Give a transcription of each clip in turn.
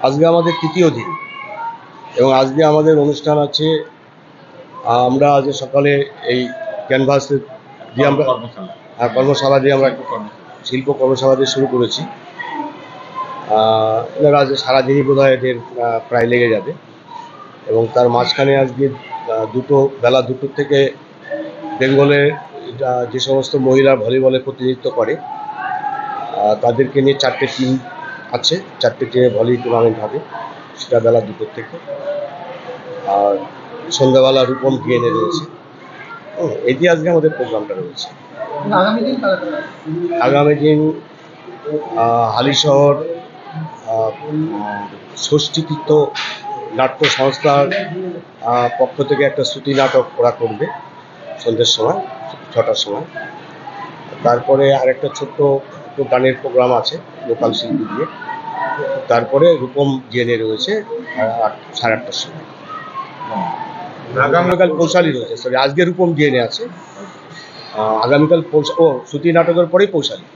আজকে আমাদের তৃতীয় দিন। এবং আজকে আমাদের অনুষ্ঠান আছে আমরা আজ সকালে এই ক্যানভাস দিয়ে আমরা কর্মশালা। কর্মশালা দিয়ে আমরা শিল্প কর্মশালা দিয়ে শুরু করেছি। এনারা আজ সারাদিনই বোধ হয় এদের প্রায় লেগে যাবে। এবং তার মাঝখানে আজকে দুটো বেলা দুটোর থেকে বেঙ্গলের আহ, যে সমস্ত মহিলা ভলিবলে প্রতিনিধিত্ব করে তাদেরকে নিয়ে চারটে টিম আছে চারটে টিমে ভলি টুর্নামেন্ট হবে সেটা বেলা দুটোর থেকে। আর সন্ধ্যাবেলা রূপম ডিএনএ রয়েছে। এটি আজকে আমাদের প্রোগ্রামটা রয়েছে। আগামী দিন হালিশহর ষষ্ঠীকৃত নাট্য সংস্থার পক্ষ থেকে একটা শ্রুতি নাটক ওরা করবে সন্ধ্যের সময় ছটার সময়। তারপরে আরেকটা ছোট্ট একটু গানের প্রোগ্রাম আছে, লোকাল শিল্পী দিয়ে। তারপরে রূপম ডিএনএ রয়েছে, সাড়ে আটটার সময়। আগামীকাল পৌশালি রয়েছে সরি আজকে রূপম ডিএনএ আছে। আগামীকাল পৌঁছ, ও, শ্রুতি নাটকের পরেই পৌশালি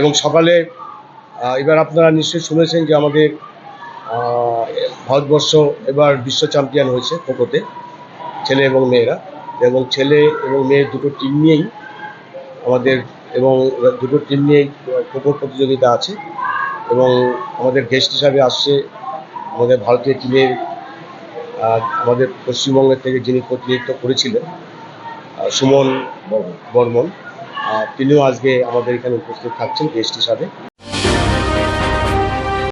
এবং সকালে এবার আপনারা নিশ্চয়ই শুনেছেন যে আমাদের ভারতবর্ষ এবার বিশ্ব চ্যাম্পিয়ন হয়েছে খোখোতে, ছেলে এবং মেয়েরা। এবং ছেলে এবং মেয়ে দুটো টিম নিয়েই আমাদের এবং দুটো টিম নিয়েই ফুটবল প্রতিযোগিতা আছে এবং আমাদের গেস্ট হিসাবে আসছে আমাদের ভারতীয় টিমের আমাদের পশ্চিমবঙ্গের থেকে যিনি প্রতিনিধিত্ব করেছিলেন সুমন বর্মন। তিনিও আজকে আমাদের এখানে উপস্থিত থাকছেন গেস্ট হিসাবে।